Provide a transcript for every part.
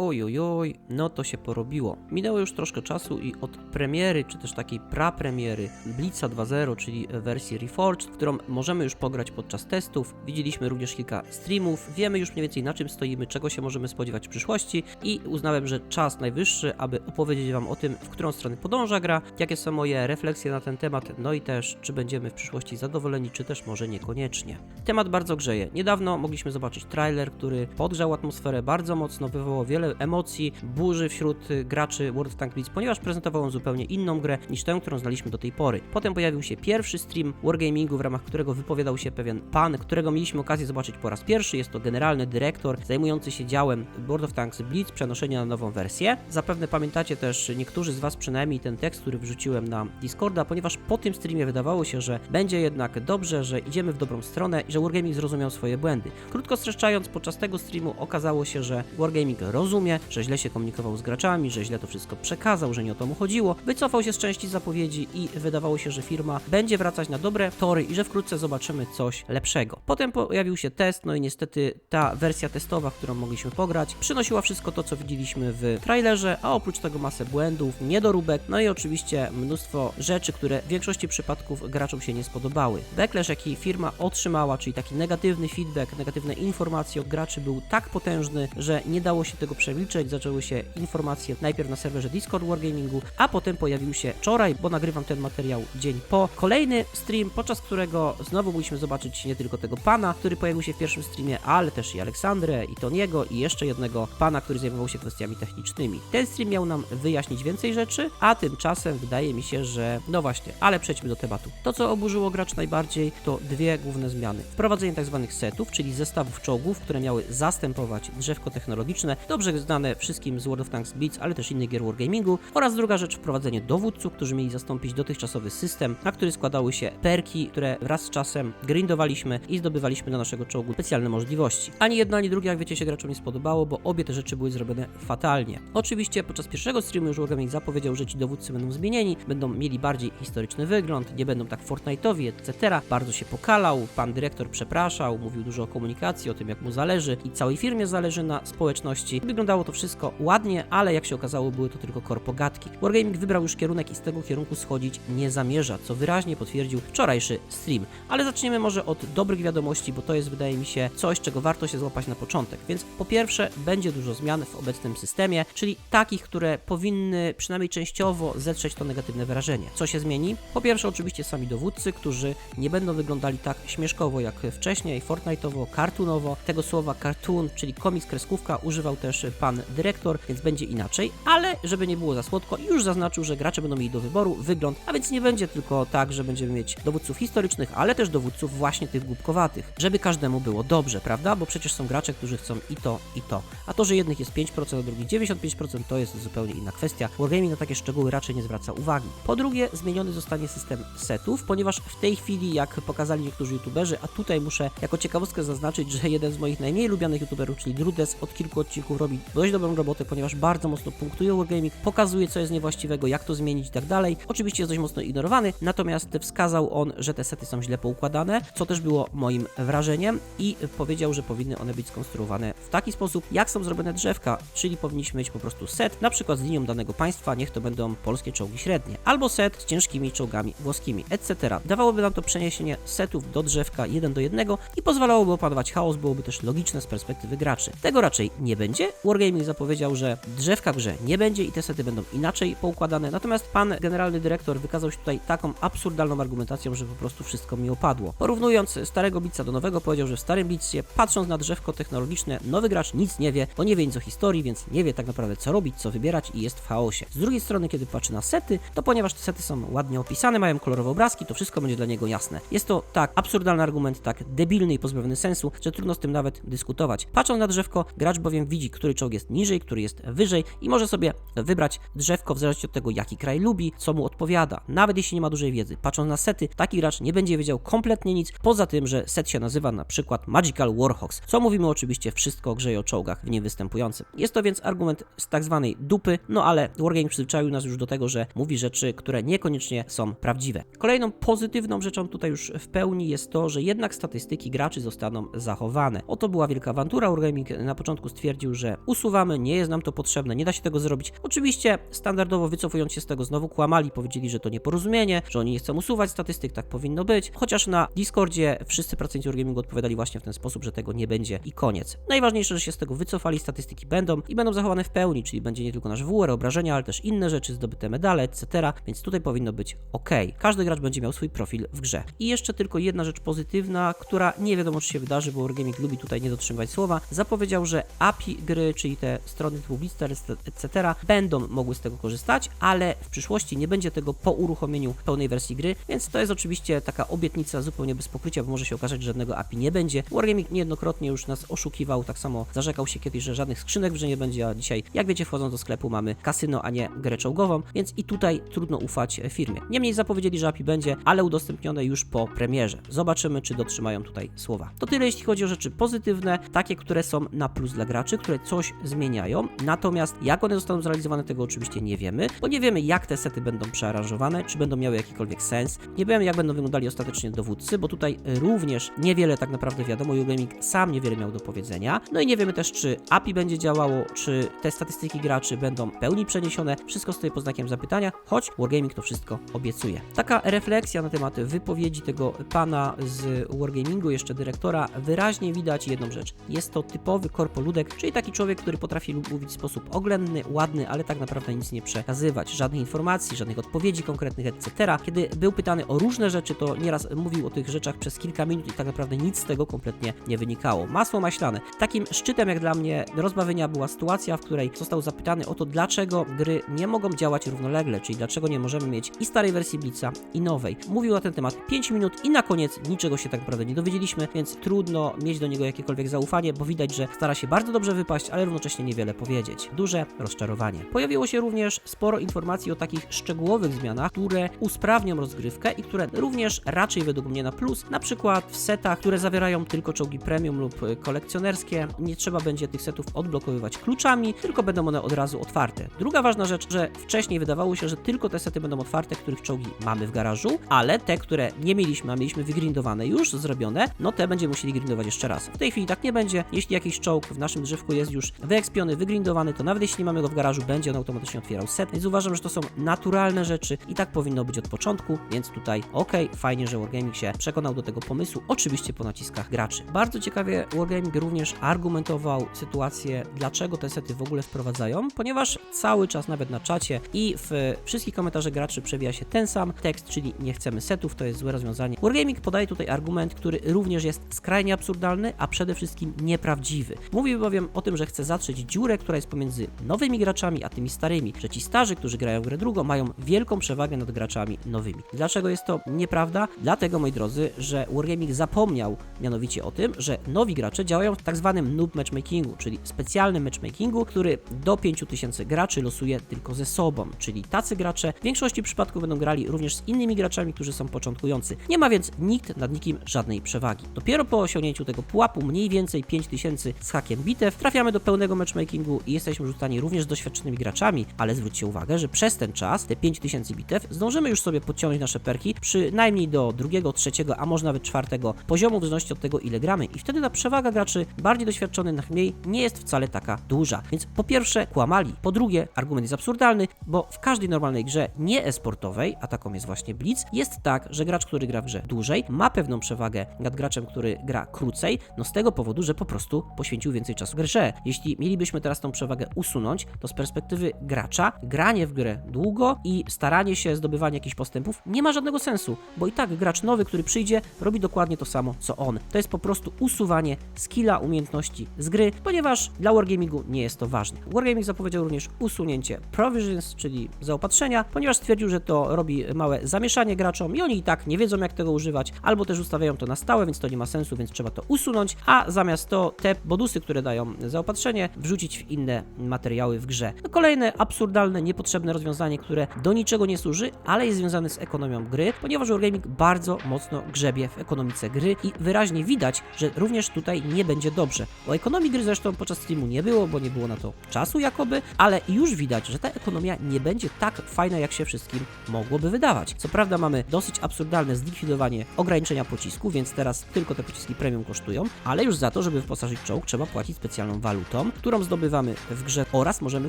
Ojojoj, no to się porobiło. Minęło już troszkę czasu i od premiery, czy też takiej prapremiery Blitza 2.0, czyli wersji Reforged, którą możemy już pograć podczas testów. Widzieliśmy również kilka streamów, wiemy już mniej więcej na czym stoimy, czego się możemy spodziewać w przyszłości i uznałem, że czas najwyższy, aby opowiedzieć Wam o tym, w którą stronę podąża gra, jakie są moje refleksje na ten temat, no i też, czy będziemy w przyszłości zadowoleni, czy też może niekoniecznie. Temat bardzo grzeje. Niedawno mogliśmy zobaczyć trailer, który podgrzał atmosferę bardzo mocno, wywołał wiele emocji, burzy wśród graczy World of Tanks Blitz, ponieważ prezentował on zupełnie inną grę niż tę, którą znaliśmy do tej pory. Potem pojawił się pierwszy stream Wargamingu, w ramach którego wypowiadał się pewien pan, którego mieliśmy okazję zobaczyć po raz pierwszy. Jest to generalny dyrektor zajmujący się działem World of Tanks Blitz, przenoszenia na nową wersję. Zapewne pamiętacie też niektórzy z Was przynajmniej ten tekst, który wrzuciłem na Discorda, ponieważ po tym streamie wydawało się, że będzie jednak dobrze, że idziemy w dobrą stronę i że Wargaming zrozumiał swoje błędy. Krótko streszczając, podczas tego streamu okazało się, że Wargaming rozumie, że źle się komunikował z graczami, że źle to wszystko przekazał, że nie o to mu chodziło, wycofał się z części zapowiedzi i wydawało się, że firma będzie wracać na dobre tory i że wkrótce zobaczymy coś lepszego. Potem pojawił się test, no i niestety ta wersja testowa, w którą mogliśmy pograć, przynosiła wszystko to, co widzieliśmy w trailerze, a oprócz tego masę błędów, niedoróbek, no i oczywiście mnóstwo rzeczy, które w większości przypadków graczom się nie spodobały. Backlash, jaki firma otrzymała, czyli taki negatywny feedback, negatywne informacje od graczy był tak potężny, że nie dało się tego przemilczeć. Zaczęły się informacje najpierw na serwerze Discord Wargamingu, a potem pojawił się wczoraj, bo nagrywam ten materiał dzień po, kolejny stream, podczas którego znowu mogliśmy zobaczyć nie tylko tego pana, który pojawił się w pierwszym streamie, ale też i Aleksandrę, i Toniego, i jeszcze jednego pana, który zajmował się kwestiami technicznymi. Ten stream miał nam wyjaśnić więcej rzeczy, a tymczasem wydaje mi się, że no właśnie, ale przejdźmy do tematu. To, co oburzyło gracz najbardziej, to dwie główne zmiany. Wprowadzenie tzw. setów, czyli zestawów czołgów, które miały zastępować drzewko technologiczne, dobrze znane wszystkim z World of Tanks Blitz, ale też innych gier Wargamingu, oraz druga rzecz, wprowadzenie dowódców, którzy mieli zastąpić dotychczasowy system, na który składały się perki, które wraz z czasem grindowaliśmy i zdobywaliśmy do naszego czołgu specjalne możliwości. Ani jedno, ani drugie, jak wiecie, się graczom nie spodobało, bo obie te rzeczy były zrobione fatalnie. Oczywiście podczas pierwszego streamu już Wargaming zapowiedział, że ci dowódcy będą zmienieni, będą mieli bardziej historyczny wygląd, nie będą tak Fortnite'owi, etc. Bardzo się pokalał, pan dyrektor przepraszał, mówił dużo o komunikacji, o tym jak mu zależy i całej firmie zależy na społeczności. Wyglądało to wszystko ładnie, ale jak się okazało, były to tylko korpogatki. Wargaming wybrał już kierunek i z tego kierunku schodzić nie zamierza, co wyraźnie potwierdził wczorajszy stream. Ale zaczniemy może od dobrych wiadomości, bo to jest, wydaje mi się, coś, czego warto się złapać na początek. Więc po pierwsze, będzie dużo zmian w obecnym systemie, czyli takich, które powinny przynajmniej częściowo zetrzeć to negatywne wrażenie. Co się zmieni? Po pierwsze, oczywiście sami dowódcy, którzy nie będą wyglądali tak śmieszkowo jak wcześniej, Fortnite'owo, cartoonowo. Tego słowa cartoon, czyli komiks, kreskówka, używał też pan dyrektor, więc będzie inaczej, ale żeby nie było za słodko, już zaznaczył, że gracze będą mieli do wyboru wygląd, a więc nie będzie tylko tak, że będziemy mieć dowódców historycznych, ale też dowódców właśnie tych głupkowatych, żeby każdemu było dobrze, prawda? Bo przecież są gracze, którzy chcą i to, i to. A to, że jednych jest 5%, a drugich 95%, to jest zupełnie inna kwestia. Wargaming na takie szczegóły raczej nie zwraca uwagi. Po drugie, zmieniony zostanie system setów, ponieważ w tej chwili, jak pokazali niektórzy youtuberzy, a tutaj muszę jako ciekawostkę zaznaczyć, że jeden z moich najmniej lubianych youtuberów, czyli Drudes, od kilku odcinków robi dość dobrą robotę, ponieważ bardzo mocno punktuje Wargaming, pokazuje co jest niewłaściwego, jak to zmienić i tak dalej. Oczywiście jest dość mocno ignorowany, natomiast wskazał on, że te sety są źle poukładane, co też było moim wrażeniem i powiedział, że powinny one być skonstruowane w taki sposób, jak są zrobione drzewka, czyli powinniśmy mieć po prostu set, na przykład z linią danego państwa, niech to będą polskie czołgi średnie, albo set z ciężkimi czołgami włoskimi, etc. Dawałoby nam to przeniesienie setów do drzewka jeden do jednego i pozwalałoby opanować chaos, byłoby też logiczne z perspektywy graczy. Tego raczej nie będzie. Wargaming zapowiedział, że drzewka grze nie będzie i te sety będą inaczej poukładane, natomiast pan generalny dyrektor wykazał się tutaj taką absurdalną argumentacją, że po prostu wszystko mi opadło. Porównując starego Blitza do nowego, powiedział, że w starym Blitzcie, patrząc na drzewko technologiczne, nowy gracz nic nie wie, bo nie wie nic o historii, więc nie wie tak naprawdę co robić, co wybierać i jest w chaosie. Z drugiej strony, kiedy patrzy na sety, to ponieważ te sety są ładnie opisane, mają kolorowe obrazki, to wszystko będzie dla niego jasne. Jest to tak absurdalny argument, tak debilny i pozbawiony sensu, że trudno z tym nawet dyskutować. Patrząc na drzewko, gracz bowiem widzi, który czołg jest niżej, który jest wyżej i może sobie wybrać drzewko w zależności od tego, jaki kraj lubi, co mu odpowiada, nawet jeśli nie ma dużej wiedzy. Patrząc na sety, taki gracz nie będzie wiedział kompletnie nic, poza tym, że set się nazywa na przykład Magical Warhawks, co mówimy oczywiście wszystko o grze i o czołgach w nim występującym. Jest to więc argument z tak zwanej dupy, no ale Wargaming przyzwyczaił nas już do tego, że mówi rzeczy, które niekoniecznie są prawdziwe. Kolejną pozytywną rzeczą tutaj już w pełni jest to, że jednak statystyki graczy zostaną zachowane. Oto była wielka awantura, Wargaming na początku stwierdził, że usuwamy, nie jest nam to potrzebne, nie da się tego zrobić. Oczywiście standardowo wycofując się z tego znowu kłamali, powiedzieli, że to nieporozumienie, że oni nie chcą usuwać statystyk, tak powinno być. Chociaż na Discordzie wszyscy pracownicy Wargamingu odpowiadali właśnie w ten sposób, że tego nie będzie i koniec. Najważniejsze, że się z tego wycofali, statystyki będą i będą zachowane w pełni, czyli będzie nie tylko nasz WR, obrażenia, ale też inne rzeczy, zdobyte medale, etc. Więc tutaj powinno być ok. Każdy gracz będzie miał swój profil w grze. I jeszcze tylko jedna rzecz pozytywna, która nie wiadomo, czy się wydarzy, bo Wargaming lubi tutaj nie dotrzymywać słowa. Zapowiedział, że API gry, czyli te strony Blister, etc., będą mogły z tego korzystać, ale w przyszłości nie będzie tego po uruchomieniu pełnej wersji gry, więc to jest oczywiście taka obietnica zupełnie bez pokrycia, bo może się okazać, że żadnego API nie będzie. Wargaming niejednokrotnie już nas oszukiwał, tak samo zarzekał się kiedyś, że żadnych skrzynek w grze nie będzie, a dzisiaj, jak wiecie, wchodząc do sklepu mamy kasyno, a nie grę czołgową, więc i tutaj trudno ufać firmie. Niemniej zapowiedzieli, że API będzie, ale udostępnione już po premierze. Zobaczymy, czy dotrzymają tutaj słowa. To tyle, jeśli chodzi o rzeczy pozytywne, takie, które są na plus dla graczy, które coś zmieniają. Natomiast jak one zostaną zrealizowane, tego oczywiście nie wiemy, bo nie wiemy, jak te sety będą przearanżowane, czy będą miały jakikolwiek sens. Nie wiemy, jak będą wyglądali ostatecznie dowódcy, bo tutaj również niewiele tak naprawdę wiadomo. Wargaming sam niewiele miał do powiedzenia. No i nie wiemy też, czy API będzie działało, czy te statystyki graczy będą pełni przeniesione. Wszystko stoi pod znakiem zapytania, choć Wargaming to wszystko obiecuje. Taka refleksja na temat wypowiedzi tego pana z Wargamingu, jeszcze dyrektora, wyraźnie widać jedną rzecz. Jest to typowy korpoludek, czyli taki człowiek, który potrafi mówić w sposób oględny, ładny, ale tak naprawdę nic nie przekazywać. Żadnych informacji, żadnych odpowiedzi konkretnych, etc. Kiedy był pytany o różne rzeczy, to nieraz mówił o tych rzeczach przez kilka minut i tak naprawdę nic z tego kompletnie nie wynikało. Masło maślane. Takim szczytem jak dla mnie rozbawienia była sytuacja, w której został zapytany o to, dlaczego gry nie mogą działać równolegle, czyli dlaczego nie możemy mieć i starej wersji Blitza, i nowej. Mówił na ten temat 5 minut i na koniec niczego się tak naprawdę nie dowiedzieliśmy, więc trudno mieć do niego jakiekolwiek zaufanie, bo widać, że stara się bardzo dobrze wypaść, ale równocześnie niewiele powiedzieć. Duże rozczarowanie. Pojawiło się również sporo informacji o takich szczegółowych zmianach, które usprawnią rozgrywkę i które również raczej według mnie na plus, na przykład w setach, które zawierają tylko czołgi premium lub y, kolekcjonerskie, nie trzeba będzie tych setów odblokowywać kluczami, tylko będą one od razu otwarte. Druga ważna rzecz, że wcześniej wydawało się, że tylko te sety będą otwarte, których czołgi mamy w garażu, ale te, które nie mieliśmy, a mieliśmy wygrindowane już, zrobione, no te będziemy musieli grindować jeszcze raz. W tej chwili tak nie będzie. Jeśli jakiś czołg w naszym drzewku jest już wyekspiony, wygrindowany, to nawet jeśli nie mamy go w garażu, będzie on automatycznie otwierał set. Więc uważam, że to są naturalne rzeczy i tak powinno być od początku, więc tutaj ok, fajnie, że Wargaming się przekonał do tego pomysłu, oczywiście po naciskach graczy. Bardzo ciekawie Wargaming również argumentował sytuację, dlaczego te sety w ogóle wprowadzają, ponieważ cały czas nawet na czacie i w wszystkich komentarzach graczy przewija się ten sam tekst, czyli nie chcemy setów, to jest złe rozwiązanie. Wargaming podaje tutaj argument, który również jest skrajnie absurdalny, a przede wszystkim nieprawdziwy. Mówi bowiem o tym, że chce zatrzeć dziurę, która jest pomiędzy nowymi graczami a tymi starymi, że ci starzy, którzy grają grę drugą, mają wielką przewagę nad graczami nowymi. Dlaczego jest to nieprawda? Dlatego, moi drodzy, że Wargaming zapomniał mianowicie o tym, że nowi gracze działają w tak zwanym noob matchmakingu, czyli specjalnym matchmakingu, który do 5000 graczy losuje tylko ze sobą, czyli tacy gracze w większości przypadków będą grali również z innymi graczami, którzy są początkujący. Nie ma więc nikt nad nikim żadnej przewagi. Dopiero po osiągnięciu tego pułapu mniej więcej 5000 z hakiem bitew trafiamy do pełnego matchmakingu i jesteśmy rzucani również doświadczonymi graczami, ale zwróćcie uwagę, że przez ten czas, te 5000 bitew, zdążymy już sobie podciągnąć nasze perki przynajmniej do drugiego, trzeciego, a może nawet czwartego poziomu, w zależności od tego ile gramy i wtedy ta przewaga graczy bardziej doświadczonych mniej nie jest wcale taka duża. Więc po pierwsze kłamali, po drugie argument jest absurdalny, bo w każdej normalnej grze nie e-sportowej, a taką jest właśnie Blitz, jest tak, że gracz, który gra w grze dłużej, ma pewną przewagę nad graczem, który gra krócej, no z tego powodu, że po prostu poświęcił więcej czasu grze. Jeśli mielibyśmy teraz tą przewagę usunąć, to z perspektywy gracza, granie w grę długo i staranie się zdobywanie jakichś postępów nie ma żadnego sensu, bo i tak gracz nowy, który przyjdzie, robi dokładnie to samo, co on. To jest po prostu usuwanie skilla, umiejętności z gry, ponieważ dla Wargamingu nie jest to ważne. Wargaming zapowiedział również usunięcie provisions, czyli zaopatrzenia, ponieważ stwierdził, że to robi małe zamieszanie graczom i oni i tak nie wiedzą jak tego używać, albo też ustawiają to na stałe, więc to nie ma sensu, więc trzeba to usunąć, a zamiast to te bonusy, które dają zaopatrzenie, wrzucić w inne materiały w grze. Kolejne absurdalne, niepotrzebne rozwiązanie, które do niczego nie służy, ale jest związane z ekonomią gry, ponieważ Wargaming bardzo mocno grzebie w ekonomice gry i wyraźnie widać, że również tutaj nie będzie dobrze. O ekonomii gry zresztą podczas streamu nie było, bo nie było na to czasu jakoby, ale już widać, że ta ekonomia nie będzie tak fajna, jak się wszystkim mogłoby wydawać. Co prawda mamy dosyć absurdalne zlikwidowanie ograniczenia pocisku, więc teraz tylko te pociski premium kosztują, ale już za to, żeby wyposażyć czołg, trzeba płacić specjalną walutę. Walutą, którą zdobywamy w grze oraz możemy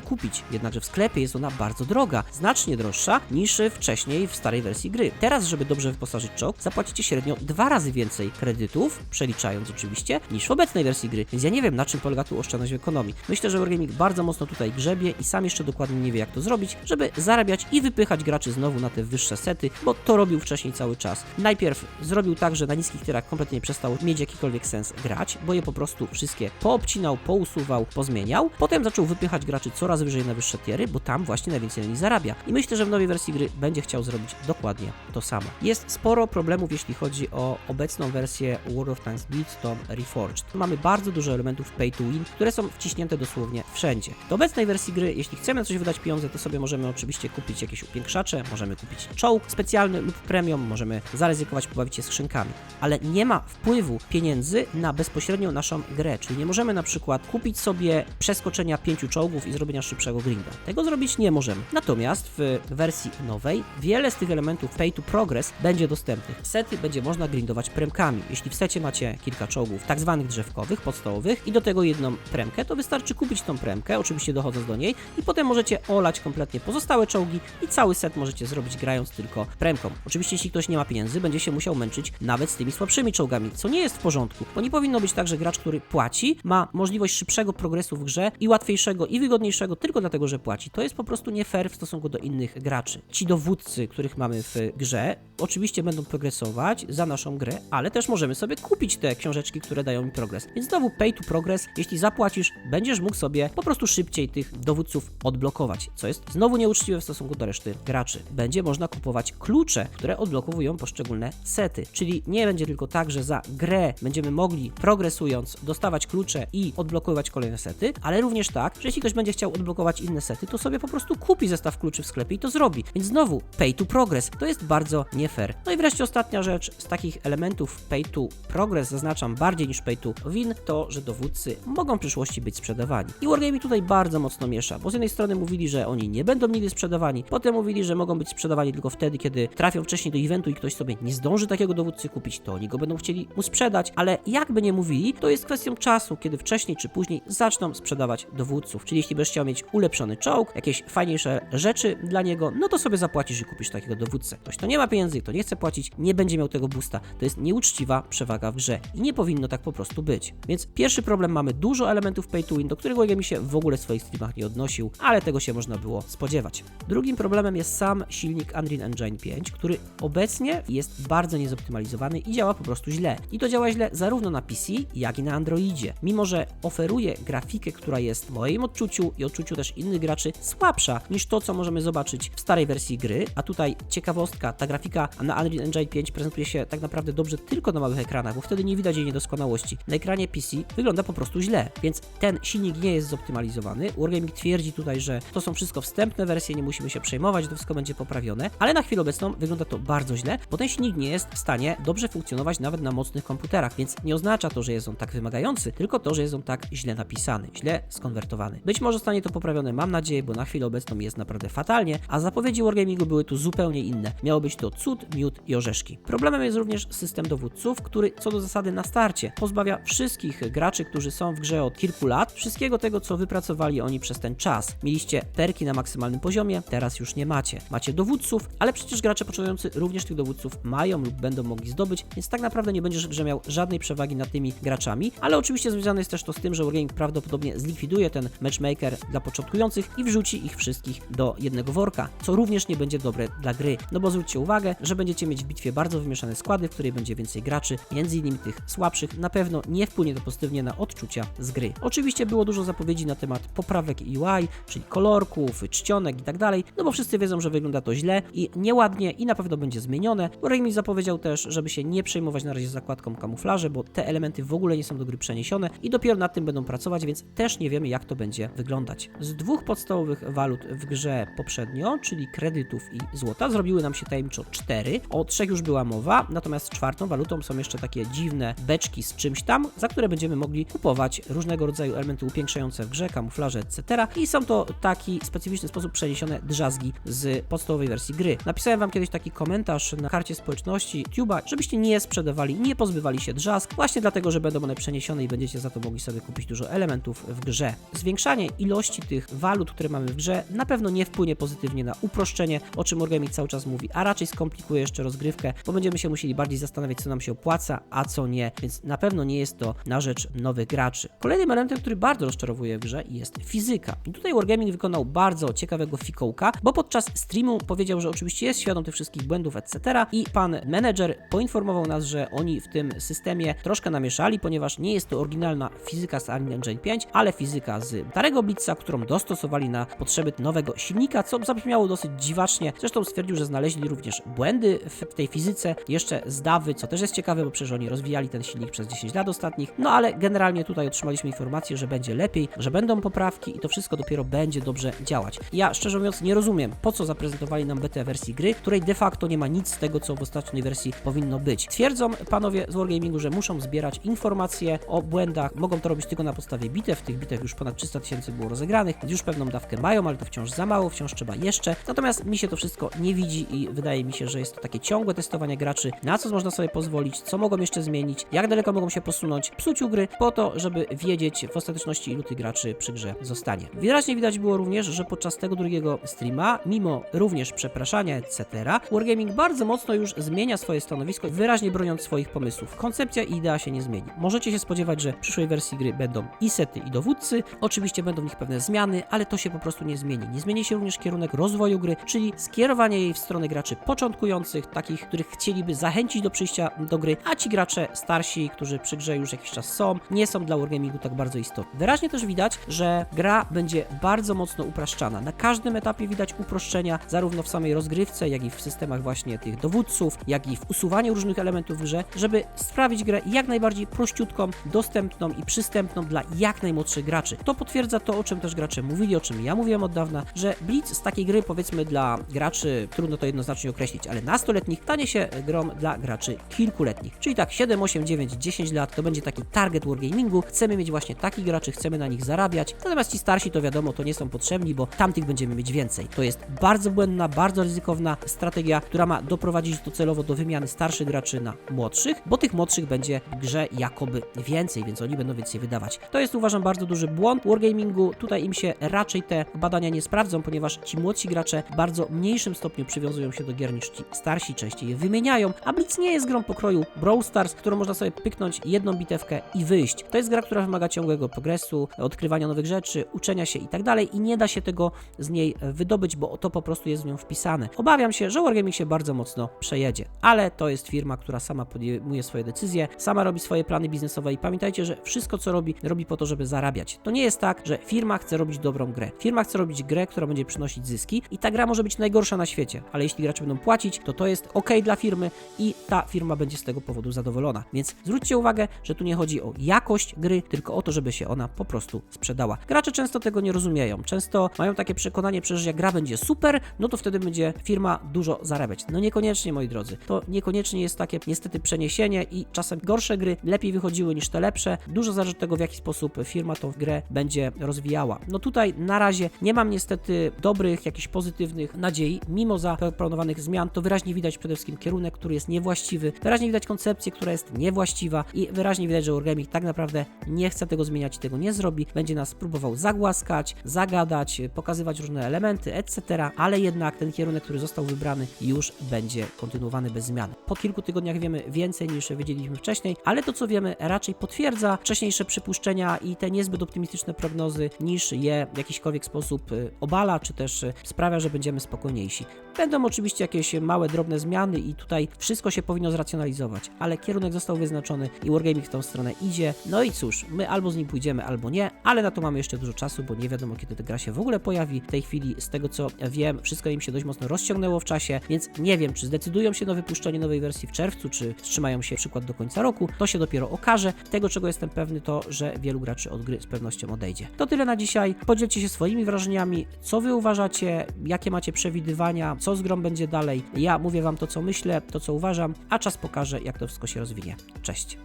kupić. Jednakże w sklepie jest ona bardzo droga, znacznie droższa niż wcześniej w starej wersji gry. Teraz, żeby dobrze wyposażyć czołg, zapłacicie średnio dwa razy więcej kredytów, przeliczając oczywiście, niż w obecnej wersji gry. Więc ja nie wiem, na czym polega tu oszczędność w ekonomii. Myślę, że Wargaming bardzo mocno tutaj grzebie i sam jeszcze dokładnie nie wie, jak to zrobić, żeby zarabiać i wypychać graczy znowu na te wyższe sety, bo to robił wcześniej cały czas. Najpierw zrobił tak, że na niskich tyrach kompletnie przestał mieć jakikolwiek sens grać, bo je po prostu wszystkie poobcinał, pousuwał, pozmieniał. Potem zaczął wypychać graczy coraz wyżej na wyższe tiery, bo tam właśnie najwięcej na nich zarabia. I myślę, że w nowej wersji gry będzie chciał zrobić dokładnie to samo. Jest sporo problemów, jeśli chodzi o obecną wersję World of Tanks Blitz Reforged. Mamy bardzo dużo elementów pay to win, które są wciśnięte dosłownie wszędzie. Do obecnej wersji gry, jeśli chcemy na coś wydać pieniądze, to sobie możemy oczywiście kupić jakieś upiększacze, możemy kupić czołg specjalny lub premium, możemy zaryzykować, pobawić się skrzynkami, ale nie ma wpływu pieniędzy na bezpośrednio naszą grę, czyli nie możemy na przykład kupić sobie przeskoczenia pięciu czołgów i zrobienia szybszego grinda. Tego zrobić nie możemy. Natomiast w wersji nowej wiele z tych elementów pay to progress będzie dostępnych. Sety będzie można grindować premkami. Jeśli w secie macie kilka czołgów tak zwanych drzewkowych, podstawowych i do tego jedną premkę, to wystarczy kupić tą premkę, oczywiście dochodząc do niej i potem możecie olać kompletnie pozostałe czołgi i cały set możecie zrobić grając tylko premką. Oczywiście jeśli ktoś nie ma pieniędzy, będzie się musiał męczyć nawet z tymi słabszymi czołgami, co nie jest w porządku, bo nie powinno być tak, że gracz, który płaci, ma możliwość szybszego progresu w grze i łatwiejszego i wygodniejszego tylko dlatego, że płaci. To jest po prostu nie fair w stosunku do innych graczy. Ci dowódcy, których mamy w grze, oczywiście będą progresować za naszą grę, ale też możemy sobie kupić te książeczki, które dają mi progres. Więc znowu pay to progress, jeśli zapłacisz, będziesz mógł sobie po prostu szybciej tych dowódców odblokować, co jest znowu nieuczciwe w stosunku do reszty graczy. Będzie można kupować klucze, które odblokowują poszczególne sety, czyli nie będzie tylko tak, że za grę będziemy mogli progresując dostawać klucze i odblokowywać kolejne sety, ale również tak, że jeśli ktoś będzie chciał odblokować inne sety, to sobie po prostu kupi zestaw kluczy w sklepie i to zrobi. Więc znowu pay to progress, to jest bardzo nie fair. No i wreszcie ostatnia rzecz z takich elementów pay to progress, zaznaczam bardziej niż pay to win, to, że dowódcy mogą w przyszłości być sprzedawani. I Wargaming tutaj bardzo mocno miesza, bo z jednej strony mówili, że oni nie będą nigdy sprzedawani, potem mówili, że mogą być sprzedawani tylko wtedy, kiedy trafią wcześniej do eventu i ktoś sobie nie zdąży takiego dowódcy kupić, to oni go będą chcieli mu sprzedać, ale jakby nie mówili, to jest kwestią czasu, kiedy wcześniej czy później zaczną sprzedawać dowódców. Czyli jeśli będziesz chciał mieć ulepszony czołg, jakieś fajniejsze rzeczy dla niego, no to sobie zapłacisz i kupisz takiego dowódcę. Ktoś, kto nie ma pieniędzy, kto nie chce płacić, nie będzie miał tego boosta. To jest nieuczciwa przewaga w grze i nie powinno tak po prostu być. Więc pierwszy problem mamy dużo elementów pay to win, do którego Wargaming się w ogóle w swoich streamach nie odnosił, ale tego się można było spodziewać. Drugim problemem jest sam silnik Unreal Engine 5, który obecnie jest bardzo niezoptymalizowany i działa po prostu źle. I to działa źle zarówno na PC, jak i na Androidzie. Mimo, że oferuje grafikę, która jest w moim odczuciu i odczuciu też innych graczy słabsza niż to, co możemy zobaczyć w starej wersji gry, a tutaj ciekawostka, ta grafika na Unreal Engine 5 prezentuje się tak naprawdę dobrze tylko na małych ekranach, bo wtedy nie widać jej niedoskonałości. Na ekranie PC wygląda po prostu źle, więc ten silnik nie jest zoptymalizowany. Wargaming twierdzi tutaj, że to są wszystko wstępne wersje, nie musimy się przejmować, to wszystko będzie poprawione, ale na chwilę obecną wygląda to bardzo źle, bo ten silnik nie jest w stanie dobrze funkcjonować nawet na mocnych komputerach, więc nie oznacza to, że jest on tak wymagający, tylko to, że jest on tak źle napisany, źle skonwertowany. Być może zostanie to poprawione, mam nadzieję, bo na chwilę obecną jest naprawdę fatalnie, a zapowiedzi Wargamingu były tu zupełnie inne. Miało być to cud, miód i orzeszki. Problemem jest również system dowódców, który co do zasady na starcie pozbawia wszystkich graczy, którzy są w grze od kilku lat, wszystkiego tego, co wypracowali oni przez ten czas. Mieliście perki na maksymalnym poziomie, teraz już nie macie. Macie dowódców, ale przecież gracze początkujący również tych dowódców mają lub będą mogli zdobyć, więc tak naprawdę nie będziesz w grze miał żadnej przewagi nad tymi graczami, ale oczywiście związane jest też to z tym, że Wargaming prawdopodobnie zlikwiduje ten matchmaker dla początkujących i wrzuci ich wszystkich do jednego worka, co również nie będzie dobre dla gry. No bo zwróćcie uwagę, że będziecie mieć w bitwie bardzo wymieszane składy, w której będzie więcej graczy, między innymi tych słabszych, na pewno nie wpłynie to pozytywnie na odczucia z gry. Oczywiście było dużo zapowiedzi na temat poprawek UI, czyli kolorków, czcionek i tak dalej, no bo wszyscy wiedzą, że wygląda to źle i nieładnie i na pewno będzie zmienione. Wargaming zapowiedział też, żeby się nie przejmować na razie zakładką kamuflaże, bo te elementy w ogóle nie są do gry przeniesione i dopiero nad tym będą pracować, więc też nie wiemy jak to będzie wyglądać. Z dwóch podstawowych walut w grze poprzednio, czyli kredytów i złota, zrobiły nam się tajemniczo cztery, o trzech już była mowa, natomiast czwartą walutą są jeszcze takie dziwne beczki z czymś tam, za które będziemy mogli kupować różnego rodzaju elementy upiększające w grze, kamuflaże, etc. I są to taki specyficzny sposób przeniesione drzazgi z podstawowej wersji gry. Napisałem wam kiedyś taki komentarz na karcie społeczności Tuba, żebyście nie sprzedawali, nie pozbywali się drzazg, właśnie dlatego, że będą one przeniesione i będziecie za to mogli sobie kupić dużo elementów w grze. Zwiększanie ilości tych walut, które mamy w grze, na pewno nie wpłynie pozytywnie na uproszczenie, o czym Wargaming cały czas mówi, a raczej skomplikuje jeszcze rozgrywkę, bo będziemy się musieli bardziej zastanawiać, co nam się opłaca, a co nie, więc na pewno nie jest to na rzecz nowych graczy. Kolejnym elementem, który bardzo rozczarowuje w grze jest fizyka. I tutaj Wargaming wykonał bardzo ciekawego fikołka, bo podczas streamu powiedział, że oczywiście jest świadom tych wszystkich błędów, etc. I pan menedżer poinformował nas, że oni w tym systemie troszkę namieszali, ponieważ nie jest to oryginalna fizyka z Unreal Engine 5, ale fizyka z starego Blitza, którą dostosowali na potrzeby nowego silnika, co zabrzmiało dosyć dziwacznie. Zresztą stwierdził, że znaleźli również błędy w tej fizyce, jeszcze z Dawy, co też jest ciekawe, bo przecież oni rozwijali ten silnik przez 10 lat ostatnich. No ale generalnie tutaj otrzymaliśmy informację, że będzie lepiej, że będą poprawki i to wszystko dopiero będzie dobrze działać. Ja szczerze mówiąc nie rozumiem, po co zaprezentowali nam betę wersji gry, której de facto nie ma nic z tego, co w ostatniej wersji powinno być. Twierdzą panowie z Wargamingu, że muszą zbierać informacje o błędach, mogą to robić tylko na podstawie bitew, w tych bitew już ponad 300 tysięcy było rozegranych, więc już pewną dawkę mają, ale to wciąż za mało, wciąż trzeba jeszcze. Natomiast mi się to wszystko nie widzi i wydaje mi się, że jest to takie ciągłe testowanie graczy, na co można sobie pozwolić, co mogą jeszcze zmienić, jak daleko mogą się posunąć, psuciu gry, po to, żeby wiedzieć w ostateczności ilu tych graczy przy grze zostanie. Wyraźnie widać było również, że podczas tego drugiego streama, mimo również przepraszania, etc., Wargaming bardzo mocno już zmienia swoje stanowisko, wyraźnie broniąc swoich pomysłów. Koncepcja i idea się nie zmieni. Możecie się spodziewać, że w przyszłej wersji gry będą i sety, i dowódcy, oczywiście będą w nich pewne zmiany, ale to się po prostu nie zmieni. Nie zmieni się również kierunek rozwoju gry, czyli skierowanie jej w stronę graczy początkujących, takich, których chcieliby zachęcić do przyjścia do gry, a ci gracze starsi, którzy przy grze już jakiś czas są, nie są dla Wargamingu tak bardzo istotni. Wyraźnie też widać, że gra będzie bardzo mocno upraszczana. Na każdym etapie widać uproszczenia, zarówno w samej rozgrywce, jak i w systemach właśnie tych dowódców, jak i w usuwaniu różnych elementów w grze, żeby sprawić grę jak najbardziej prościutką, dostępną i przystępną dla jak najmłodszych graczy. To potwierdza to, o czym też gracze mówili, o czym ja mówiłem od dawna, że Blitz z takiej gry, powiedzmy dla graczy, trudno to jednoznacznie określić, ale nastoletnich, stanie się grą dla graczy kilkuletnich. Czyli tak 7, 8, 9, 10 lat to będzie taki target wargamingu. Chcemy mieć właśnie takich graczy, chcemy na nich zarabiać. Natomiast ci starsi to wiadomo, to nie są potrzebni, bo tamtych będziemy mieć więcej. To jest bardzo błędna, bardzo ryzykowna strategia, która ma doprowadzić docelowo do wymiany starszych graczy na młodszych, bo tych młodszych będzie w grze jakoby więcej, więc oni będą więcej wydawać. To jest uważam bardzo duży błąd wargamingu. Tutaj im się raczej te badania nie sprawdzą, ponieważ ci młodsi gracze bardzo mniejszym stopniu przywiązują się do gier niż ci starsi, częściej je wymieniają, a Blitz nie jest grą pokroju Brawl Stars, którą można sobie pyknąć jedną bitewkę i wyjść. To jest gra, która wymaga ciągłego progresu, odkrywania nowych rzeczy, uczenia się i tak dalej i nie da się tego z niej wydobyć, bo to po prostu jest w nią wpisane. Obawiam się, że Wargaming się bardzo mocno przejedzie, ale to jest firma, która sama podejmuje swoje decyzje, sama robi swoje plany biznesowe i pamiętajcie, że wszystko co robi, robi po to, żeby zarabiać. To nie jest tak, że firma chce robić dobrą grę. Firma chce robić grę, która będzie przynosić zyski i ta gra może być najgorsza na świecie, ale jeśli gracze będą płacić, to to jest ok dla firmy i ta firma będzie z tego powodu zadowolona. Więc zwróćcie uwagę, że tu nie chodzi o jakość gry, tylko o to, żeby się ona po prostu sprzedała. Gracze często tego nie rozumieją. Często mają takie przekonanie, przecież jak gra będzie super, no to wtedy będzie firma dużo zarabiać. No niekoniecznie, moi drodzy. To niekoniecznie jest takie niestety przeniesienie i czasem gorsze gry lepiej wychodziły niż te lepsze. Dużo zależy od tego, w jaki sposób firma tą grę będzie rozwijała. No tutaj na razie nie mam niestety dobrych, jakichś pozytywnych nadziei, mimo zaproponowanych zmian, to wyraźnie widać przede wszystkim kierunek, który jest niewłaściwy, wyraźnie widać koncepcję, która jest niewłaściwa i wyraźnie widać, że Wargaming tak naprawdę nie chce tego zmieniać i tego nie zrobi. Będzie nas próbował zagłaskać, zagadać, pokazywać różne elementy, etc., ale jednak ten kierunek, który został wybrany, już będzie kontynuowany bez zmian. Po kilku tygodniach wiemy więcej niż wiedzieliśmy wcześniej, ale to co wiemy raczej potwierdza wcześniejsze przypuszczenia i te niezbyt optymistyczne prognozy, niż je w jakiśkolwiek sposób y, obala, czy też y, sprawia, że będziemy spokojniejsi. Będą oczywiście jakieś małe, drobne zmiany i tutaj wszystko się powinno zracjonalizować, ale kierunek został wyznaczony i Wargaming w tą stronę idzie. No i cóż, my albo z nim pójdziemy, albo nie, ale na to mamy jeszcze dużo czasu, bo nie wiadomo kiedy ta gra się w ogóle pojawi. W tej chwili, z tego co wiem, wszystko im się dość mocno rozciągnęło w czasie, więc nie wiem, czy zdecydują się na wypuszczenie nowej wersji w czerwcu, czy wstrzymają się przykład do końca roku. To się dopiero okaże. Tego, czego jestem pewny, to, że wielu graczy od gry z pewnością odejdzie. To tyle na dzisiaj. Podzielcie się swoimi wrażeniami, co wy uważacie, jakie macie przewidywania, co z grą będzie dalej. Ja mówię wam to, co myślę, to, co uważam, a czas pokaże, jak to wszystko się rozwinie. Cześć.